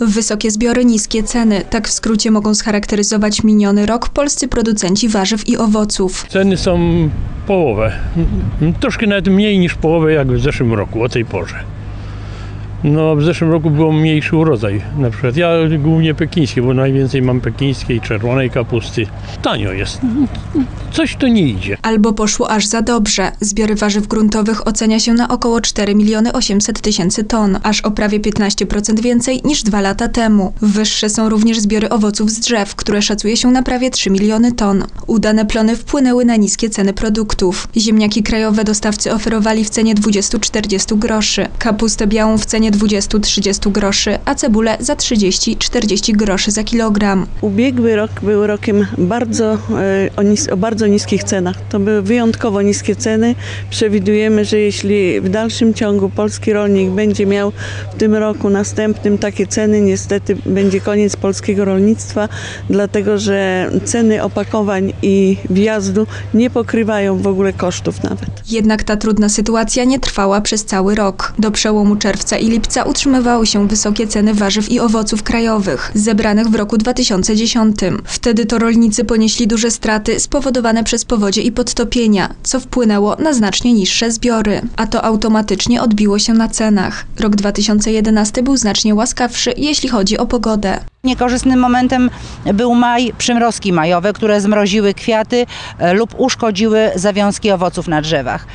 Wysokie zbiory, niskie ceny. Tak w skrócie mogą scharakteryzować miniony rok polscy producenci warzyw i owoców. Ceny są połowę. Troszkę nawet mniej niż połowę jak w zeszłym roku o tej porze. No w zeszłym roku było mniejszy urodzaj. Na przykład ja głównie pekińskie, bo najwięcej mam pekińskiej, czerwonej kapusty. Tanio jest. Coś to nie idzie. Albo poszło aż za dobrze. Zbiory warzyw gruntowych ocenia się na około 4 miliony 800 tysięcy ton, aż o prawie 15% więcej niż dwa lata temu. Wyższe są również zbiory owoców z drzew, które szacuje się na prawie 3 miliony ton. Udane plony wpłynęły na niskie ceny produktów. Ziemniaki krajowe dostawcy oferowali w cenie 20-40 groszy, kapustę białą w cenie 20-30 groszy, a cebulę za 30-40 groszy za kilogram. Ubiegły rok był rokiem bardzo, e, o, nis- o bardzo niskich cenach. To były wyjątkowo niskie ceny. Przewidujemy, że jeśli w dalszym ciągu polski rolnik będzie miał w tym roku następnym takie ceny, niestety będzie koniec polskiego rolnictwa, dlatego że ceny opakowań i wjazdu nie pokrywają w ogóle kosztów nawet. Jednak ta trudna sytuacja nie trwała przez cały rok. Do przełomu czerwca i lipca utrzymywały się wysokie ceny warzyw i owoców krajowych, zebranych w roku 2010. Wtedy to rolnicy ponieśli duże straty spowodowane przez powodzie i podtopienia, co wpłynęło na znacznie niższe zbiory, a to automatycznie odbiło się na cenach. Rok 2011 był znacznie łaskawszy, jeśli chodzi o pogodę. Niekorzystnym momentem był maj, przymrozki majowe, które zmroziły kwiaty e, lub uszkodziły zawiązki owoców na drzewach.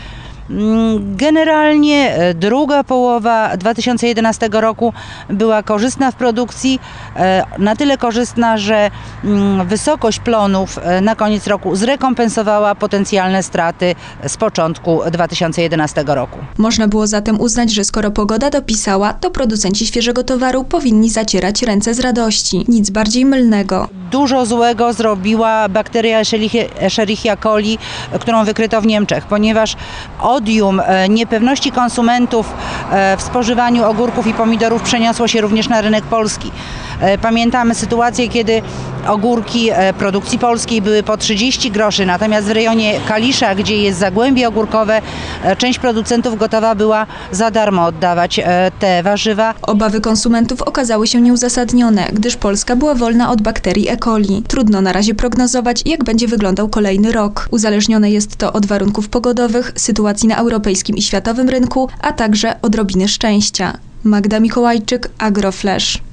Mm, Generalnie e, druga połowa 2011 roku była korzystna w produkcji, e, na tyle korzystna, że mm, wysokość plonów e, na koniec roku zrekompensowała potencjalne straty z początku 2011 roku. Można było zatem uznać, że skoro pogoda dopisała, to producenci świeżego towaru powinni zacierać ręce z radości. Nic bardziej mylnego. dużo złego zrobiła bakteria Escherichia- coli, którą wykryto w Niemczech, ponieważ odium e, niepewności konsumentów w spożywaniu ogórków i pomidorów przeniosło się również na rynek polski. E, Pamiętamy sytuację, kiedy ogórki e, produkcji polskiej były po 30 groszy, natomiast w rejonie Kalisza, gdzie jest zagłębie ogórkowe, e, część producentów gotowa była za darmo oddawać e, te warzywa. Obawy konsumentów okazały się nieuzasadnione, gdyż Polska była wolna od bakterii E. coli. Trudno na razie prognozować, jak będzie wyglądał kolejny rok. Uzależnione jest to od warunków pogodowych, sytuacji na europejskim i światowym rynku, a także odrobiny szczęścia. Magda Mikołajczyk, Agroflash.